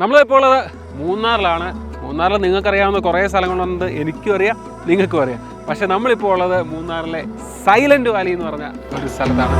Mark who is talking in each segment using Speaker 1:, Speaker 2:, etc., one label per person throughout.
Speaker 1: നമ്മളിപ്പോൾ ഉള്ളത് മൂന്നാറിലാണ്. മൂന്നാറിൽ നിങ്ങൾക്കറിയാവുന്ന കുറേ സ്ഥലങ്ങളുണ്ട്. എനിക്കും അറിയാം നിങ്ങൾക്കും അറിയാം. പക്ഷേ നമ്മളിപ്പോൾ ഉള്ളത് മൂന്നാറിലെ സൈലന്റ് വാലി എന്ന് പറഞ്ഞ ഒരു സ്ഥലത്താണ്.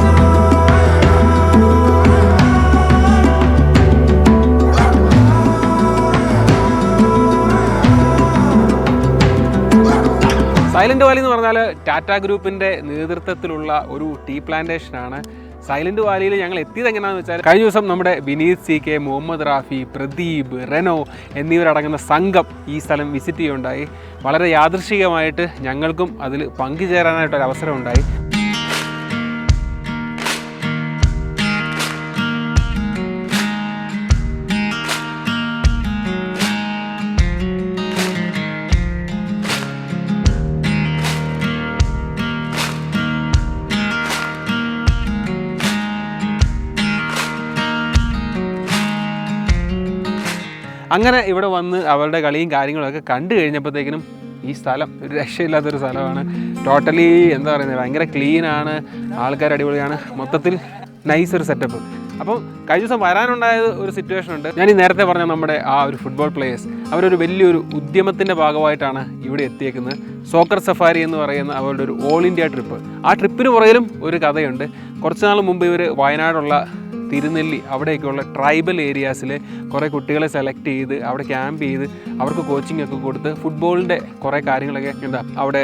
Speaker 1: സൈലന്റ് വാലി എന്ന് പറഞ്ഞാൽ ടാറ്റ ഗ്രൂപ്പിന്റെ നേതൃത്വത്തിലുള്ള ഒരു ടീ പ്ലാന്റേഷൻ ആണ് സൈലന്റ് വാലിയിൽ ഞങ്ങൾ എത്തിയത് എങ്ങനെയാണെന്ന് വെച്ചാൽ കഴിഞ്ഞ ദിവസം നമ്മുടെ വിനീത് സി കെ മുഹമ്മദ് റാഫി പ്രദീപ് റെനോ എന്നിവരടങ്ങുന്ന സംഘം ഈ സ്ഥലം വിസിറ്റ് ചെയ്യുകയുണ്ടായി. വളരെ യാദൃശികമായിട്ട് ഞങ്ങൾക്കും അതിൽ പങ്കുചേരാനായിട്ടൊരു അവസരം ഉണ്ടായി അങ്ങനെ ഇവിടെ വന്ന് അവരുടെ കളിയും കാര്യങ്ങളൊക്കെ കണ്ടു കഴിഞ്ഞപ്പോഴത്തേക്കിനും ഈ സ്ഥലം ഒരു രക്ഷയില്ലാത്തൊരു സ്ഥലമാണ്. ടോട്ടലി എന്താ പറയുന്നത് ഭയങ്കര ക്ലീനാണ് ആൾക്കാർ അടിപൊളിയാണ്. മൊത്തത്തിൽ നൈസ് ഒരു സെറ്റപ്പ് അപ്പം കഴിഞ്ഞ ദിവസം വരാനുണ്ടായത് ഒരു സിറ്റുവേഷൻ ഉണ്ട്. ഞാൻ ഈ നേരത്തെ പറഞ്ഞ നമ്മുടെ ആ ഒരു ഫുട്ബോൾ പ്ലേയേഴ്സ് അവരൊരു വലിയൊരു ഉദ്യമത്തിന്റെ ഭാഗമായിട്ടാണ് ഇവിടെ എത്തിയേക്കുന്നത്. സോക്കർ സഫാരി എന്ന് പറയുന്ന അവരുടെ ഒരു ഓൾ ഇന്ത്യ ട്രിപ്പ് ആ ട്രിപ്പിന് പുറകിലും ഒരു കഥയുണ്ട്. കുറച്ച് നാൾ മുമ്പ് ഇവർ വയനാടുള്ള തിരുനെല്ലി അവിടെയൊക്കെയുള്ള ട്രൈബൽ ഏരിയാസിൽ കുറേ കുട്ടികളെ സെലക്ട് ചെയ്ത് അവിടെ ക്യാമ്പ് ചെയ്ത് അവർക്ക് കോച്ചിങ് ഒക്കെ കൊടുത്ത് ഫുട്ബോളിന്റെ കുറേ കാര്യങ്ങളൊക്കെ എന്താ അവിടെ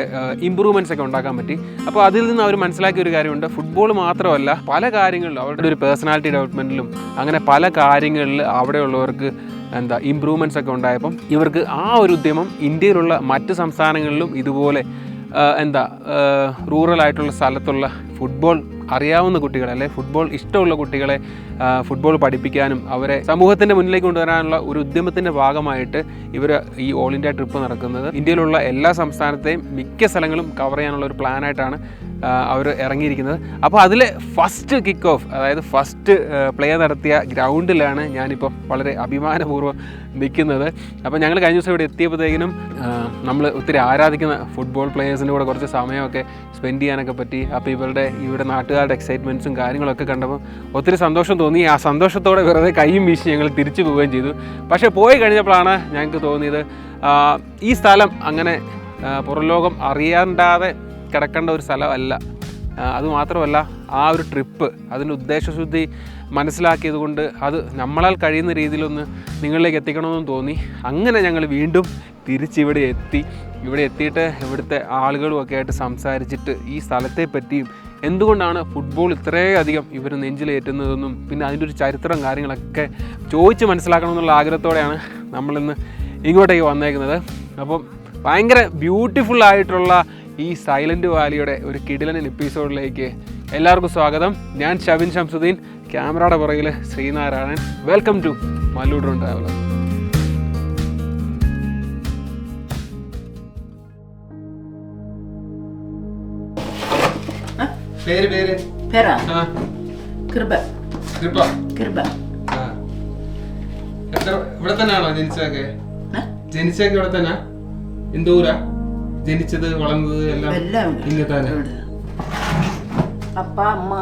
Speaker 1: ഇമ്പ്രൂവ്മെന്റ്സ് ഒക്കെ ഉണ്ടാക്കാൻ പറ്റി. അപ്പോൾ അതിൽ നിന്ന് അവർ മനസ്സിലാക്കിയ ഒരു കാര്യമുണ്ട്. ഫുട്ബോൾ മാത്രമല്ല പല കാര്യങ്ങളിലും അവരുടെ ഒരു പേഴ്സണാലിറ്റി ഡെവലപ്മെന്റിലും അങ്ങനെ പല കാര്യങ്ങളിൽ അവിടെയുള്ളവർക്ക് എന്താ ഇമ്പ്രൂവ്മെന്റ്സ് ഒക്കെ ഉണ്ടായപ്പം ഇവർക്ക് ആ ഒരു ഉദ്യമം ഇന്ത്യയിലുള്ള മറ്റ് സംസ്ഥാനങ്ങളിലും ഇതുപോലെ എന്താ റൂറൽ ആയിട്ടുള്ള സ്ഥലത്തുള്ള ഫുട്ബോൾ അറിയാവുന്ന കുട്ടികളെ അല്ലെ ഫുട്ബോൾ ഇഷ്ടമുള്ള കുട്ടികളെ ഫുട്ബോൾ പഠിപ്പിക്കാനും അവരെ സമൂഹത്തിന്റെ മുന്നിലേക്ക് കൊണ്ടുവരാനുള്ള ഒരു ഉദ്യമത്തിന്റെ ഭാഗമായിട്ട് ഇവർ ഈ ഓൾ ഇന്ത്യ ട്രിപ്പ് നടക്കുന്നത്. ഇന്ത്യയിലുള്ള എല്ലാ സംസ്ഥാനത്തെയും മിക്ക സ്ഥലങ്ങളും കവർ ചെയ്യാനുള്ള ഒരു പ്ലാനായിട്ടാണ് അവർ ഇറങ്ങിയിരിക്കുന്നത്. അപ്പോൾ അതിലെ ഫസ്റ്റ് കിക്ക് ഓഫ് അതായത് ഫസ്റ്റ് പ്ലേ നടത്തിയ ഗ്രൗണ്ടിലാണ് ഞാനിപ്പോൾ വളരെ അഭിമാനപൂർവം നിൽക്കുന്നത്. അപ്പോൾ ഞങ്ങൾ കഴിഞ്ഞ ദിവസം ഇവിടെ എത്തിയപ്പോഴത്തേക്കിനും നമ്മൾ ഒത്തിരി ആരാധിക്കുന്ന ഫുട്ബോൾ പ്ലേയേഴ്സിന്റെ കൂടെ കുറച്ച് സമയമൊക്കെ സ്പെൻഡ് ചെയ്യാനൊക്കെ പറ്റി. അപ്പോൾ ഇവരുടെ ഇവിടെ നാട്ടുകാരുടെ എക്സൈറ്റ്മെന്റ്സും കാര്യങ്ങളൊക്കെ കണ്ടപ്പോൾ ഒത്തിരി സന്തോഷം തോന്നി. ആ സന്തോഷത്തോടെ വെറുതെ കൈയും വീശി ഞങ്ങൾ തിരിച്ചു പോവുകയും ചെയ്തു. പക്ഷേ പോയി കഴിഞ്ഞപ്പോഴാണ് ഞങ്ങൾക്ക് തോന്നിയത് ഈ സ്ഥലം അങ്ങനെ പുറംലോകം അറിയാണ്ടാതെ കിടക്കേണ്ട ഒരു സ്ഥലമല്ല. അതുമാത്രമല്ല ആ ഒരു ട്രിപ്പ് അതിന്റെ ഉദ്ദേശശുദ്ധി മനസ്സിലാക്കിയത് കൊണ്ട് അത് നമ്മളാൽ കഴിയുന്ന രീതിയിലൊന്ന് നിങ്ങളിലേക്ക് എത്തിക്കണമെന്ന് തോന്നി. അങ്ങനെ ഞങ്ങൾ വീണ്ടും തിരിച്ചിവിടെ എത്തി. ഇവിടെ എത്തിയിട്ട് ഇവിടുത്തെ ആളുകളും ഒക്കെ ആയിട്ട് സംസാരിച്ചിട്ട് ഈ സ്ഥലത്തെ പറ്റിയും എന്തുകൊണ്ടാണ് ഫുട്ബോൾ ഇത്രയധികം ഇവർ നെഞ്ചിലേറ്റുന്നതെന്നും പിന്നെ അതിന്റെ ഒരു ചരിത്രം കാര്യങ്ങളൊക്കെ ചോദിച്ച് മനസ്സിലാക്കണമെന്നുള്ള ആഗ്രഹത്തോടെയാണ് നമ്മളിന്ന് ഇങ്ങോട്ടേക്ക് വന്നേക്കുന്നത്. അപ്പം ഭയങ്കര ബ്യൂട്ടിഫുൾ ആയിട്ടുള്ള ഈ സൈലന്റ് വാലിയുടെ ഒരു കിടിലൻ എപ്പിസോഡിലേക്ക് എല്ലാവർക്കും സ്വാഗതം. ഞാൻ ഷബിൻ ഷംസുദ്ദീൻ ക്യാമറയുടെ പുറകിൽ Sreenarayanan. Welcome to Mallu drone traveller പേര് പേര്?
Speaker 2: പേരാ?
Speaker 1: ആ.
Speaker 2: കൃപ
Speaker 1: കൃപ
Speaker 2: കൃപ
Speaker 1: ആ. എത്ര ഇവിടെ തന്നെയാണോ ജനിച്ചതൊക്കെ? ഇവിടെ തന്നെ? എന്തൂരാ? ജനിച്ചത് വളർന്നത് എല്ലാം
Speaker 2: എല്ലാം
Speaker 1: ഇങ്ങ തന്നെ.
Speaker 2: ഇവിടെ. അപ്പ അമ്മ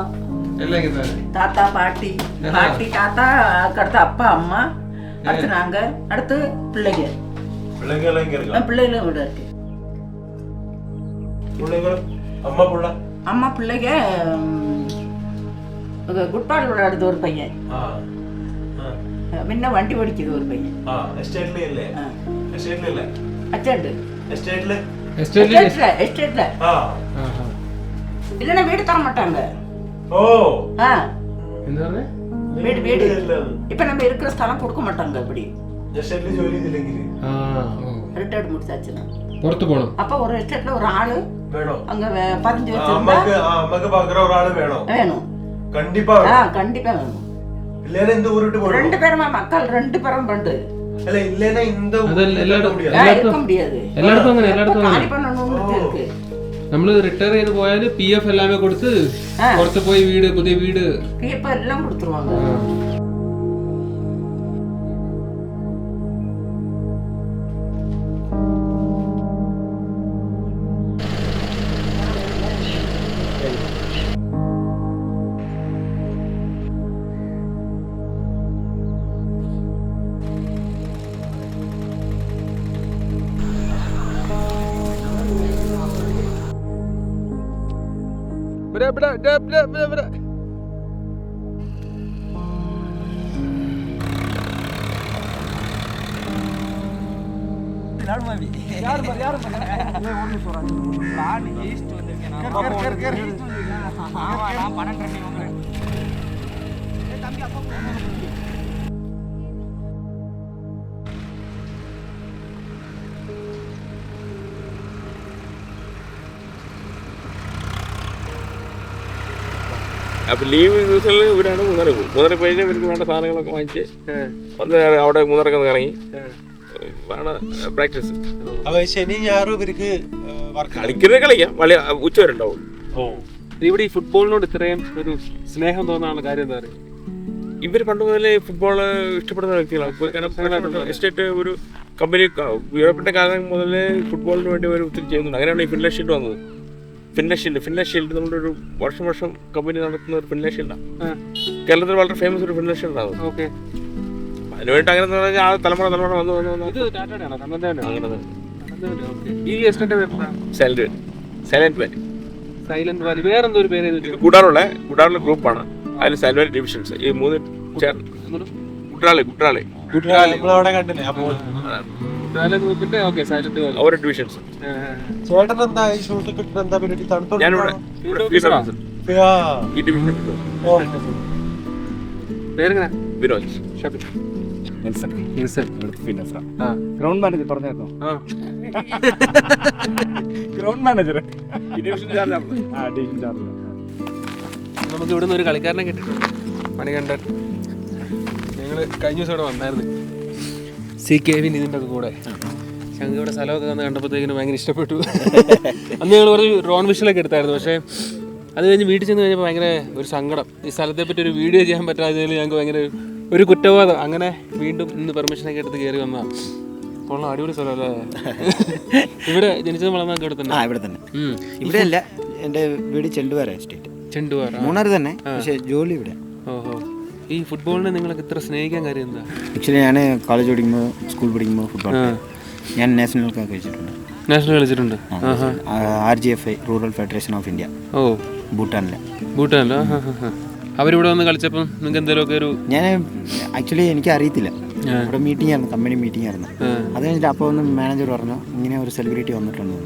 Speaker 2: தாத்தா பாட்டி பாட்டி தாத்தா அடுத்து அப்பா அம்மா அடுத்து நாங்க அடுத்து பிள்ளைங்க பிள்ளைகளும் கூட இருக்கு
Speaker 3: அம்மா பிள்ளை
Speaker 2: அம்மா பிள்ளைங்க குட்பால் விளையாடுது ஒரு பையன் முன்ன வண்டி ஓடிக்குது ஒரு பையன்
Speaker 3: எஸ்டேட்ல இல்ல எஸ்டேட்ல இல்ல
Speaker 2: அச்சண்டு
Speaker 3: எஸ்டேட்ல
Speaker 2: எஸ்டேட்ல எஸ்டேட்ல இல்லைன்னா வீடு தர மாட்டாங்க
Speaker 3: ஓ
Speaker 2: ஆ
Speaker 1: എന്താ പറഞ്ഞേ
Speaker 2: வீடு வீடு
Speaker 3: இல்ல
Speaker 2: இப்ப நம்ம இருக்கிற ஸ்தலம் கொடுக்க மாட்டாங்க இப்படி
Speaker 3: எஸ்டேட்ல ஜோலி இல்லைங்க
Speaker 1: ആ
Speaker 2: ரிட்டையர்ட் முடிச்சாச்சுன்னா
Speaker 1: പുറത്തു പോകണം
Speaker 2: அப்ப ஒரு எஸ்டேட்ல ஒரு ஆளு
Speaker 3: வேணும்
Speaker 2: அங்க வே- பதிஞ்சு
Speaker 3: ஆ,
Speaker 2: வச்சிருந்தா
Speaker 3: அம்மாக்கு ஆ, அம்மாக்கு பாக்குற ஒரு ஆளு வேணும்
Speaker 2: வேணும்
Speaker 3: கண்டிப்பா
Speaker 2: ஆ
Speaker 3: வேணும்
Speaker 2: கண்டிப்பா வேணும்
Speaker 3: இல்லைன்னா இந்த ஊருட்டு போயிடும்
Speaker 2: ரெண்டு பேருமே மக்கள் ரெண்டு பேரும் பண்டு
Speaker 3: இல்ல இல்லைன்னா இந்த
Speaker 1: அது
Speaker 3: ஊருக்கு
Speaker 1: எல்லாரும்
Speaker 3: முடியாது
Speaker 2: ஆ, இருக்க முடியாது
Speaker 1: എല്ലായിടത്തും അങ്ങനെ എല്ലായിടത്തും
Speaker 2: காலி
Speaker 1: അങ്ങനെ
Speaker 2: பண்ணணும்னு இருக்கு
Speaker 1: നമ്മൾ റിട്ടയർ ചെയ്ത് പോയാൽ പി എഫ് എല്ലാമേ കൊടുത്ത് പുറത്ത് പോയി വീട് പുതിയ വീട്.
Speaker 2: എല്ലാം കൊടുത്തു Bra,
Speaker 1: bra, bra, bra, bra, bra. நான் பன்னெண்டு
Speaker 4: അപ്പൊ ലീവ് ദിവസങ്ങളിൽ ഇവരാണ് മൂന്നര പോകും. മൂന്നര പോയി ഇവർക്ക് വേണ്ട സാധനങ്ങളൊക്കെ വാങ്ങിച്ച് വന്ന് അവിടെ മൂന്നരക്ക് ഒന്ന് ഇറങ്ങി. പ്രാക്ടീസ്
Speaker 3: ശനി ഇവർക്ക് വർക്ക്
Speaker 4: കളിക്കുന്നത് കളിക്കാം. വലിയ ഉച്ച വരെ ഉണ്ടാവും.
Speaker 1: ഇവിടെ ഈ ഫുട്ബോളിനോട് ഇത്രയും ഒരു സ്നേഹം തോന്നാനുള്ള കാര്യം എന്താ പറയുക
Speaker 4: ഇവർ പണ്ട് മുതലേ ഫുട്ബോൾ ഇഷ്ടപ്പെടുന്ന വ്യക്തികളാണ്. കാരണം എസ്റ്റേറ്റ് ഒരു കമ്പനി യൂറോപ്പിന്റെ കാലം മുതലേ ഫുട്ബോളിന് വേണ്ടി അവർ ഒത്തിരി ചെയ്യുന്നുണ്ട്. അങ്ങനെയാണ് ഈ ഫിൻലാൻഡ് വന്നത്. ഫിൻലാൻഡ് ഷീൽഡ് ഫിൻലാൻഡ് ഷീൽഡ് നമ്മുടെ ഒരു വർഷം വർഷം കമ്പനി നടത്തുന്ന ഒരു ഫിൻലാൻഡ് ഷീൽഡാണ് കേരളത്തിൽ വളരെ ഫേമസ് ഒരു ഫിൻലാൻഡ് ഷീൽഡാണ്
Speaker 1: ഓക്കെ.
Speaker 4: അതിനുവേണ്ടി അങ്ങനെ പറഞ്ഞാൽ ആ തലമുറ തലമുറ വന്ന് വന്ന്
Speaker 1: ഈ എസ്റ്റേറ്റ് പേര്
Speaker 4: Silent Silent Valley
Speaker 1: Silent Valley വേറെന്തോ ഒരു പേര്
Speaker 4: ഇത് കുടാറുള്ള കുടാറുള്ള ഗ്രൂപ്പാണ് അതിൽ സൈലന്റ് ഡിവിഷൻസ് ഈ മൂന്ന് ചേർ- കുട്ടറാളി കുട്ടറാളി
Speaker 3: നമ്മളവിടെ കണ്ടില്ലേ? അപ്പൊ
Speaker 4: ഓരോ ഡിവിഷൻസ്
Speaker 3: ചേട്ടൻ എന്താ ഈ ഷൂട്ട് കിട്ടുന്ന എന്താ പരിപാടി?
Speaker 4: ഞാനിവിടെ ഈ ഡിവിഷൻ.
Speaker 1: പേരെങ്ങനെ?
Speaker 5: ഗ്രൗണ്ട് മാനേജർ പറഞ്ഞായിരുന്നോ? ഗ്രൗണ്ട് മാനേജർ
Speaker 1: നമുക്ക് ഇവിടുന്ന് ഒരു കളിക്കാരനെ കിട്ടിയിട്ടുണ്ട്. മണികണ്ഠൻ. ഞങ്ങൾ കഴിഞ്ഞ ദിവസം ഇവിടെ വന്നായിരുന്നു. സി കെ വിൻ ഇതിന്റെ ഒക്കെ കൂടെ. ശങ്കയുടെ സ്ഥലമൊക്കെ വന്ന് കണ്ടപ്പോഴത്തേക്കിനും ഭയങ്കര ഇഷ്ടപ്പെട്ടു. അന്ന് ഞങ്ങൾ കുറച്ച് ഡ്രോൺ വിഷലൊക്കെ എടുത്തായിരുന്നു. പക്ഷേ അത് കഴിഞ്ഞ് വീട്ടിൽ ചെന്ന് കഴിഞ്ഞപ്പോൾ ഭയങ്കര ഒരു സങ്കടം. ഈ സ്ഥലത്തെ പറ്റി ഒരു വീഡിയോ ചെയ്യാൻ പറ്റാത്തതിൽ ഞങ്ങൾക്ക് ഭയങ്കര ഒരു കുറ്റബോധം. അങ്ങനെ വീണ്ടും ഇന്ന് പെർമിഷനൊക്കെ എടുത്ത് കയറി വന്നതാണ് കൊള്ളാം അടിപൊളി സ്ഥലമല്ലേ? ഇവിടെ ജനിച്ചത് വളർന്നൊക്കെ ഇവിടെ തന്നെ?
Speaker 6: ഇവിടെ തന്നെ. ഇവിടെ അല്ല എന്റെ വീട് ചെണ്ടുവാര എസ്റ്റേറ്റ്
Speaker 1: ചെണ്ടുവാര.
Speaker 6: മൂന്നാർ തന്നെ പക്ഷേ ജോലി ഇവിടെ.
Speaker 1: ഓഹോ. ഈ ഫുട്ബോളിനെ നിങ്ങൾക്ക് ഇത്ര സ്നേഹിക്കാൻ കാര്യം എന്താ?
Speaker 6: ആക്ച്വലി ഞാൻ കോളേജ് പഠിക്കുമ്പോൾ സ്കൂൾ പഠിക്കുമ്പോൾ ഫുട്ബോൾ ഞാൻ നാഷണൽ കളിച്ചിട്ടുണ്ട്.
Speaker 1: നാഷണൽ കളിച്ചിട്ടുണ്ട്.
Speaker 6: R G F I rural federation of India
Speaker 1: ഓ.
Speaker 6: ഭൂട്ടാനിലെ.
Speaker 1: ഭൂട്ടാനിലോ അവരിവിടെ വന്ന് കളിച്ചപ്പം നിങ്ങൾക്ക് എന്തെങ്കിലുമൊക്കെ ഒരു
Speaker 6: ഞാൻ ആക്ച്വലി എനിക്ക് അറിയത്തില്ല ഇവിടെ മീറ്റിംഗ് ആയിരുന്നു കമ്പനി മീറ്റിംഗ് ആയിരുന്നു. അത് കഴിഞ്ഞിട്ട് അപ്പോൾ ഒന്ന് മാനേജർ പറഞ്ഞു ഇങ്ങനെ ഒരു സെലിബ്രിറ്റി വന്നിട്ടുണ്ട്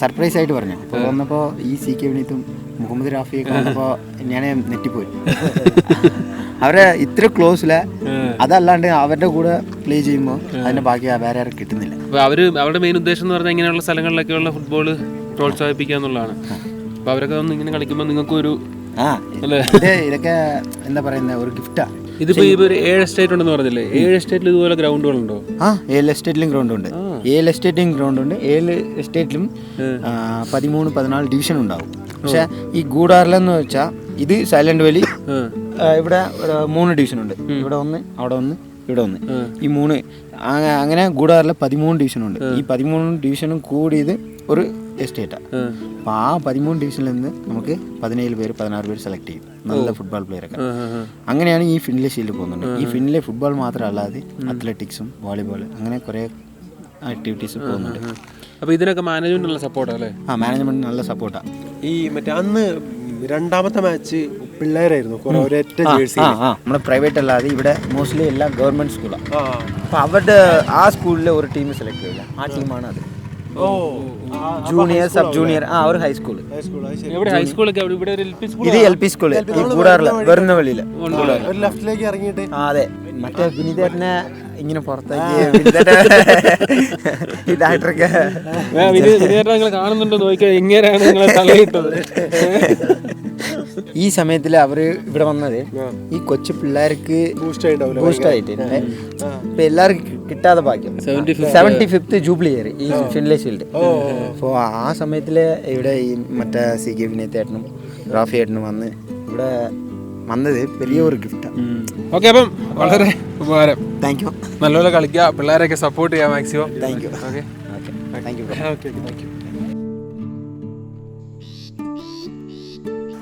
Speaker 6: സർപ്രൈസ് ആയിട്ട് പറഞ്ഞു. അപ്പോൾ വന്നപ്പോൾ ഈ സി കെ വിനീത്തും മുഹമ്മദ് റാഫിയൊക്കെ വന്നപ്പോൾ ഞാൻ നെറ്റിപ്പോയി അവരെ ഇത്ര ക്ലോസില അതല്ലാണ്ട് അവരുടെ കൂടെ പ്ലേ ചെയ്യുമ്പോൾ അതിന്റെ ബാക്കി വേറെ ആരും കിട്ടുന്നില്ല.
Speaker 1: അവർ അവരുടെ മെയിൻ ഉദ്ദേശം എന്ന് പറഞ്ഞാൽ ഇങ്ങനെയുള്ള സ്ഥലങ്ങളിലൊക്കെയുള്ള ഫുട്ബോൾ പ്രോത്സാഹിപ്പിക്കുക എന്നുള്ളതാണ്. അപ്പോൾ അവരൊക്കെ ഒന്ന് ഇങ്ങനെ കളിക്കുമ്പോൾ നിങ്ങൾക്ക് ഒരു
Speaker 6: ആ ഇതൊക്കെ എന്താ പറയുന്ന ഒരു ഗിഫ്റ്റാ
Speaker 1: ഇതിപ്പോ ഒരു ഏഴ് എസ്റ്റേറ്റ് ഉണ്ടെന്ന് പറഞ്ഞില്ലേ? ഏഴ് എസ്റ്റേറ്റിൽ ഇതുപോലെ ഗ്രൗണ്ടുകളുണ്ടോ?
Speaker 6: ആ ഏഴ് എസ്റ്റേറ്റിലും ഗ്രൗണ്ട് ഉണ്ട് ഏഴ് എസ്റ്റേറ്റിലും ഗ്രൗണ്ട് ഉണ്ട് ഏഴ് എസ്റ്റേറ്റിലും പതിമൂന്ന് പതിനാല് ഡിവിഷൻ ഉണ്ടാവും. പക്ഷെ ഈ ഗൂഡാറിലെന്ന് വെച്ചാൽ ഇത് സൈലന്റ് വാലി ഇവിടെ മൂന്ന് ഡിവിഷൻ ഉണ്ട്. ഇവിടെ ഒന്ന് അവിടെ ഒന്ന് ഇവിടെ ഒന്ന്. ഈ മൂന്ന് അങ്ങനെ ഗൂഡാറിലെ പതിമൂന്ന് ഡിവിഷൻ ഉണ്ട്. ഈ പതിമൂന്ന് ഡിവിഷനും കൂടിയത് ഒരു എസ്റ്റേറ്റാണ് അപ്പം ആ പതിമൂന്ന് ഡിവിഷനിൽ നിന്ന് നമുക്ക് പതിനേഴ് പേര് പതിനാറ് പേര് സെലക്ട് ചെയ്യും. നല്ല ഫുട്ബോൾ പ്ലെയറൊക്കെ അങ്ങനെയാണ് ഈ ഫിൻലെ ഷീൽഡ് പോകുന്നുണ്ട്. ഈ ഫിൻലെ ഫുട്ബോൾ മാത്രമല്ലാതെ അത്ലറ്റിക്സും വോളിബോൾ അങ്ങനെ കുറേ ആക്ടിവിറ്റീസ് പോകുന്നുണ്ട്.
Speaker 1: അപ്പോൾ ഇതിനൊക്കെ മാനേജ്മെന്റുള്ള സപ്പോർട്ടാണ് അല്ലേ?
Speaker 6: ആ മാനേജ്മെന്റ് നല്ല സപ്പോർട്ടാണ്
Speaker 3: ഈ മറ്റേ അന്ന് രണ്ടാമത്തെ മാച്ച് പിള്ളേരായിരുന്നു കുറെ ഒരൊറ്റ ജേഴ്സി
Speaker 6: ആ ആ നമ്മുടെ പ്രൈവറ്റ് അല്ലാതെ ഇവിടെ മോസ്റ്റ്ലി എല്ലാം ഗവൺമെന്റ് സ്കൂളാണ് അപ്പോൾ അവരുടെ ആ സ്കൂളിലെ ഒരു ടീം സെലക്ട് ചെയ്യില്ല ആ ടീമാണ് അത്.
Speaker 3: ഓ
Speaker 6: ജൂനിയർ സബ് ജൂനിയർ ആ ഒരു ഹൈസ്കൂൾ ഇത് എൽ പി സ്കൂൾ ഈ കൂടാറില്ല വരുന്ന
Speaker 3: ഇറങ്ങിയിട്ട്.
Speaker 6: ആ അതെ. മറ്റേ വിനീതേട്ടനെ ഇങ്ങനെ പുറത്തേക്ക് വിനീതേട്ടൻ
Speaker 1: നിങ്ങൾ കാണുന്നുണ്ടോ നോക്കിയാൽ എങ്ങനെയാണ് നിങ്ങളെ തലയിട്ടത്.
Speaker 6: ഈ സമയത്തിൽ അവർ ഇവിടെ വന്നത് ഈ കൊച്ചു പിള്ളേർക്ക്
Speaker 3: ബൂസ്റ്റ്
Speaker 6: ആയിട്ട് ഇപ്പൊ എല്ലാവർക്കും കിട്ടാതെ ഭാഗ്യം. സെവന്റി ഫിഫ്ത് ജൂബിലി ഇയർ ഈ ഫിൻലെ ഷീൽഡ് അപ്പോൾ ആ സമയത്തിൽ ഇവിടെ ഈ മറ്റേ സി കെ വിനയത്തേട്ടനും റാഫി ഏട്ടനും വന്ന് ഇവിടെ വന്നത് വലിയ ഒരു ഗിഫ്റ്റാണ്
Speaker 1: ഓക്കെ അപ്പം വളരെ ഉപകാരം.
Speaker 6: താങ്ക് യു
Speaker 1: നല്ലപോലെ കളിക്കുക പിള്ളേരെയൊക്കെ സപ്പോർട്ട് ചെയ്യാം maximum
Speaker 6: thank you
Speaker 1: okay
Speaker 6: okay thank you
Speaker 1: okay thank you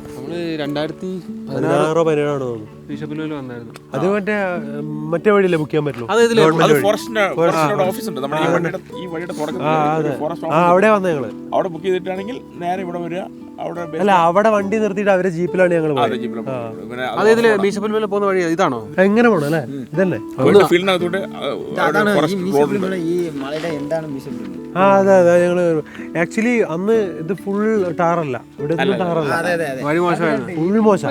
Speaker 1: നമ്മൾ രണ്ടായിരത്തി
Speaker 3: പതിനാറോ തോന്നുന്നു.
Speaker 1: വന്നായിരുന്നു.
Speaker 3: അത് മറ്റേ മറ്റേ വഴിയില്ലേ ബുക്ക് ചെയ്യാൻ പറ്റുള്ളൂ?
Speaker 1: അത് ഇതിൽ
Speaker 4: അത് ഫോറസ്റ്റിന്റെ ഫോറസ്റ്റിന്റെ ഓഫീസ് ഉണ്ട്. നമ്മുടെ ഈ വഴിയുടെ ഈ വഴിയുടെ തുടക്കത്തിൽ ഫോറസ്റ്റ്
Speaker 3: ആ അവിടെ വന്ന ഞങ്ങൾ.
Speaker 4: അവിടെ ബുക്ക് ചെയ്തിട്ടാണെങ്കിൽ നേരെ ഇവിടെ വരിക. അവിടെ
Speaker 3: അല്ല അവിടെ വണ്ടി നിർത്തിയിട്ട് അവരെ ജീപ്പിലാണ് ഞങ്ങൾ
Speaker 4: അതെ,
Speaker 1: പോകുന്ന വഴി ഇതാണോ?
Speaker 3: എങ്ങനെ പോണം അല്ലേ? ഇതല്ലേ?
Speaker 4: ഫീൽഡിനകത്തോട്ട്
Speaker 6: ഈ മലയുടെ എന്താണ്
Speaker 3: ആ അതെ അതെ ഞങ്ങൾ ആക്ച്വലി അന്ന് ഇത് ഫുൾ ടാറല്ല ഇവിടെ ടാറല്ല ഫുൾ മോശം.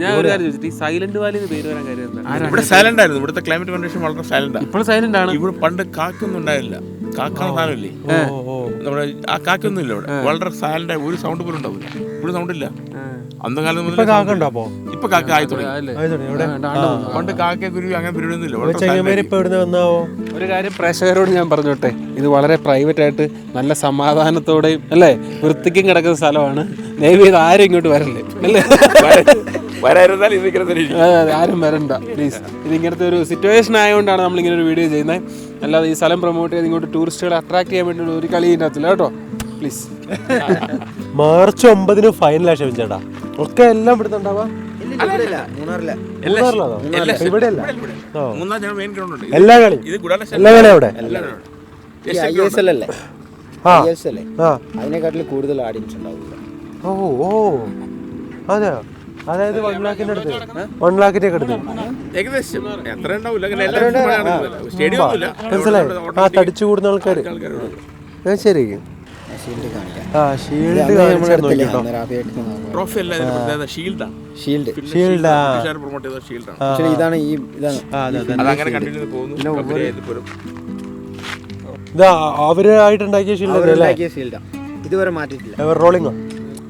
Speaker 1: ഞാൻ ഒരു കാര്യം ചോദിച്ചിട്ട് ഈ സൈലന്റ് വാലി എന്ന് പേര് വരാൻ കാര്യം എന്താ
Speaker 4: ഇവിടെ സൈലന്റ് ആയിരുന്നു. ഇവിടുത്തെ ക്ലൈമറ്റ് കണ്ടീഷൻ വളരെ സൈലന്റ് ആണ്
Speaker 1: ഇപ്പോൾ സൈലന്റ് ആണ്.
Speaker 4: ഇവിടെ പണ്ട് കാക്കൊന്നും ഉണ്ടായില്ല. കാക്കാണ് സാധനമില്ലേ?
Speaker 3: ഓ.
Speaker 4: നമ്മുടെ ആ കാക്കൊന്നുമില്ല ഇവിടെ വളരെ സൈലന്റ് ഒരു സൗണ്ട് പോലും ഉണ്ടാവില്ല. ഇവിടെ സൗണ്ട് ഇല്ല. അന്ന കാലം
Speaker 3: ഇപ്പൊ
Speaker 4: മുതൽ ഇപ്പൊ കാക്ക ആയി തുടങ്ങി.
Speaker 3: ആയി തുടങ്ങി. എവിടെ
Speaker 4: പണ്ട് കാക്ക കുരുവി അങ്ങനെ പരിപാടിയൊന്നുമില്ല
Speaker 1: ഒരു കാര്യം പ്രേക്ഷകരോട് ഞാൻ പറഞ്ഞോട്ടെ. ഇത് വളരെ പ്രൈവറ്റ് ആയിട്ട് നല്ല സമാധാനത്തോടെയും അല്ലേ? വൃത്തിക്കും കിടക്കുന്ന സ്ഥലമാണ്. ദയവ് ചെയ്ത് ആരും ഇങ്ങോട്ട് വരല്ലേ? അല്ലേ.
Speaker 4: വരായിരുന്നാൽ
Speaker 1: ആരും വരണ്ട. പ്ലീസ് ഇത് ഇങ്ങനത്തെ ഒരു സിറ്റുവേഷൻ ആയതുകൊണ്ടാണ് നമ്മൾ ഇങ്ങനെ ഒരു വീഡിയോ ചെയ്യുന്നത് അല്ലാതെ ഈ സ്ഥലം പ്രൊമോട്ട് ചെയ്ത് ഇങ്ങോട്ട് ടൂറിസ്റ്റുകളെ അട്രാക്ട് ചെയ്യാൻ വേണ്ടിയുള്ള ഒരു കളി ഇതിനകത്തില്ല കേട്ടോ. പ്ലീസ്
Speaker 3: മാർച്ച് ഒമ്പതിന് ഫൈനലാ ക്ഷമിച്ചേട്ടാ. ഒക്കെ എല്ലാം ഇവിടുത്തെ ഉണ്ടാവാ?
Speaker 4: എല്ലാ
Speaker 3: കളി? എല്ലാ കളി അവിടെ?
Speaker 6: അതിനെക്കാട്ടിൽ കൂടുതൽ ഉണ്ടാവില്ല
Speaker 3: ഓ ഓ. അതെ അതായത് വൺ ലാഖിന്റെ അടുത്ത്. വൺ ലാഖിന്റെ ഒക്കെ അടുത്ത്.
Speaker 4: ഏകദേശം. എത്ര
Speaker 3: മനസ്സിലായി. ആ തടിച്ചു കൂടുന്ന ആൾക്കാര്.
Speaker 4: ആൾക്കാരുണ്ട്.
Speaker 3: ആ ശരി. ആ ഷീൽഡ്
Speaker 6: ഇതാണ് ഈ
Speaker 3: ഇതാ അവരായിട്ടുണ്ടാക്കിയ ഷീൽഡ്
Speaker 6: ഇതുവരെ
Speaker 3: മാറ്റിട്ടില്ല ever rolling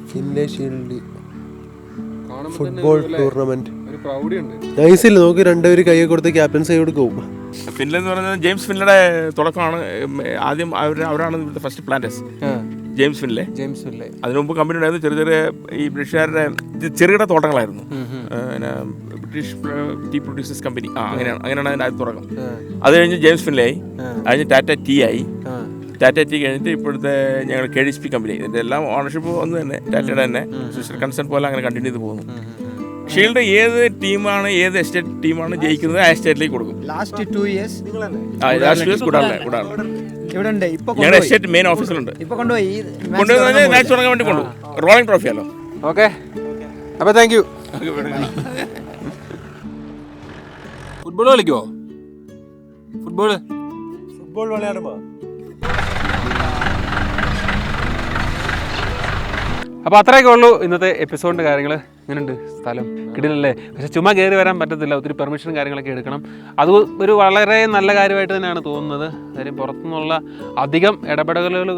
Speaker 3: shield football tournament
Speaker 1: ഒരു പ്രൗഢി ഉണ്ട്
Speaker 3: നൈസില്ല നോക്ക് രണ്ടുപേര് കൈ കൊടുത്ത് ക്യാപ്റ്റൻസി കൊടുക്കും
Speaker 4: ഫിൻലൻഡ് എന്ന് പറഞ്ഞാൽ ജെയിംസ് ഫിൻലയുടെ തുടക്കമാണ് ആദ്യം അവർ അവരാണ് ഇവിടുത്തെ first planters James Finlay.
Speaker 1: James Finlay.
Speaker 4: അതിനു മുമ്പ് കമ്പനി ഉണ്ടായിരുന്നു ചെറിയ ചെറിയ ഈ ബ്രിട്ടീഷുകാരുടെ ചെറുകിട തോട്ടങ്ങളായിരുന്നു. പിന്നെ ബ്രിട്ടീഷ് ടീ പ്രൊഡ്യൂസേഴ്സ് കമ്പനി ആ അങ്ങനെയാണ് അങ്ങനെയാണ് അതിന്റെ ആദ്യ തുടക്കം അത് കഴിഞ്ഞ് ജെയിംസ് ഫിൻലെ ആയി. അത് കഴിഞ്ഞ് ടാറ്റ ടീ ആയി. ടാറ്റ ടീ കഴിഞ്ഞിട്ട് ഇപ്പോഴത്തെ ഞങ്ങൾ K D S P company ഇതിന്റെ എല്ലാം ഓണർഷിപ്പ് ഒന്ന് തന്നെ ടാറ്റയുടെ തന്നെ. സിസ്റ്റർ കൺസേൺ പോലെ അങ്ങനെ കണ്ടിന്യൂ ചെയ്ത് പോകുന്നു. ഷീൽഡ് ഏത് ടീമാണ് ഏത് എസ്റ്റേറ്റ് ടീമാണ് ജയിക്കുന്നത് ആ എസ്റ്റേറ്റിലേക്ക് കൊടുക്കും.
Speaker 6: ലാസ്റ്റ് ടു ഇയേഴ്സ്
Speaker 4: ആ ലാസ്റ്റ് കൂടാറില്ല കൂടാറില്ല.
Speaker 6: ഇവിടെ ഉണ്ട് ഇപ്പൊ
Speaker 4: ഞങ്ങളുടെ
Speaker 6: കൊണ്ടുപോയി.
Speaker 4: എസ്റ്റേറ്റ് മെയിൻ ഓഫീസിലുണ്ട്
Speaker 6: ഇപ്പൊ കൊണ്ടുപോയി. തുടങ്ങാൻ
Speaker 4: മാച്ച് തുടങ്ങാൻ വേണ്ടി കൊണ്ടുപോകും റോളിംഗ് ട്രോഫി അല്ലോ.
Speaker 1: ഓക്കെ. അപ്പൊ താങ്ക് യു ഫുട്ബോൾ കളിക്കുമോ ഫുട്ബോൾ
Speaker 3: ഫുട്ബോൾ വിളയാടുമ്പോ
Speaker 1: അപ്പോൾ അത്രയൊക്കെ ഉള്ളൂ ഇന്നത്തെ എപ്പിസോഡിന്റെ കാര്യങ്ങൾ ഇങ്ങനെയുണ്ട് സ്ഥലം. കിടിലല്ലേ? പക്ഷെ ചുമ്മാ കയറി വരാൻ പറ്റത്തില്ല. ഒത്തിരി പെർമിഷനും കാര്യങ്ങളൊക്കെ എടുക്കണം. അത് ഒരു വളരെ നല്ല കാര്യമായിട്ട് തന്നെയാണ് തോന്നുന്നത്. കാര്യം പുറത്തുനിന്നുള്ള അധികം ഇടപെടലുകൾ.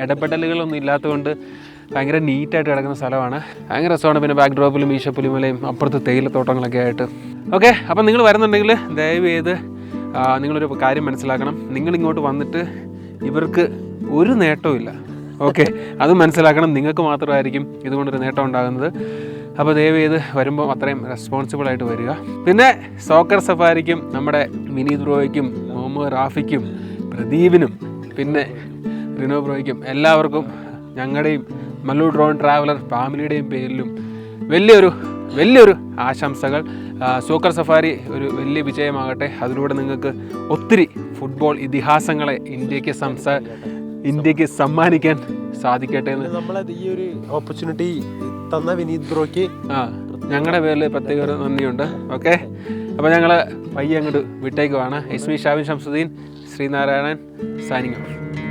Speaker 1: ഇടപെടലുകളൊന്നും ഇല്ലാത്തതുകൊണ്ട് ഭയങ്കര നീറ്റായിട്ട് കിടക്കുന്ന സ്ഥലമാണ്. ഭയങ്കര രസമാണ്. പിന്നെ ബാക്ക് ഡ്രോപ്പിലും മീശപ്പുലിമലയും അപ്പുറത്ത് തേയിലത്തോട്ടങ്ങളൊക്കെ ആയിട്ട്. ഓക്കെ അപ്പം നിങ്ങൾ വരുന്നുണ്ടെങ്കിൽ ദയവ് ചെയ്ത് നിങ്ങളൊരു കാര്യം മനസ്സിലാക്കണം. നിങ്ങളിങ്ങോട്ട് വന്നിട്ട് ഇവർക്ക് ഒരു നേട്ടവും ഓക്കെ അത് മനസ്സിലാക്കണം. നിങ്ങൾക്ക് മാത്രമായിരിക്കും ഇതുകൊണ്ടൊരു നേട്ടം ഉണ്ടാകുന്നത്. അപ്പോൾ ദയവ് ചെയ്ത് വരുമ്പോൾ അത്രയും റെസ്പോൺസിബിൾ ആയിട്ട് വരിക. പിന്നെ സോക്കർ സഫാരിക്കും നമ്മുടെ മിനി ബ്രോയ്ക്കും മുഹമ്മദ് റാഫിക്കും പ്രദീപിനും പിന്നെ റിനോ ബ്രോയ്ക്കും എല്ലാവർക്കും ഞങ്ങളുടെയും മല്ലു ഡ്രോൺ ട്രാവലർ ഫാമിലിയുടെയും പേരിലും വലിയൊരു വലിയൊരു ആശംസകൾ. സൂക്കർ സഫാരി ഒരു വലിയ വിജയമാകട്ടെ. അതിലൂടെ നിങ്ങൾക്ക് ഒത്തിരി ഫുട്ബോൾ ഇതിഹാസങ്ങളെ ഇന്ത്യയ്ക്ക് സംസാ ഇന്ത്യയ്ക്ക് സമ്മാനിക്കാൻ സാധിക്കട്ടെ എന്ന്.
Speaker 3: നമ്മളെ ഈ ഒരു ഓപ്പർച്യൂണിറ്റി തന്ന വിനീത് ബ്രോക്ക്
Speaker 1: ആ ഞങ്ങളുടെ പേരിൽ പ്രത്യേക ഒരു നന്ദിയുണ്ട്. ഓക്കെ? അപ്പോൾ ഞങ്ങൾ പയ്യെ അങ്ങോട്ട് വിട്ടേക്കുവാണ്. ഇസ്മി ഷാബിൻ ഷംസുദ്ദീൻ ശ്രീനാരായണൻ സൈനിങ് ഓഫ്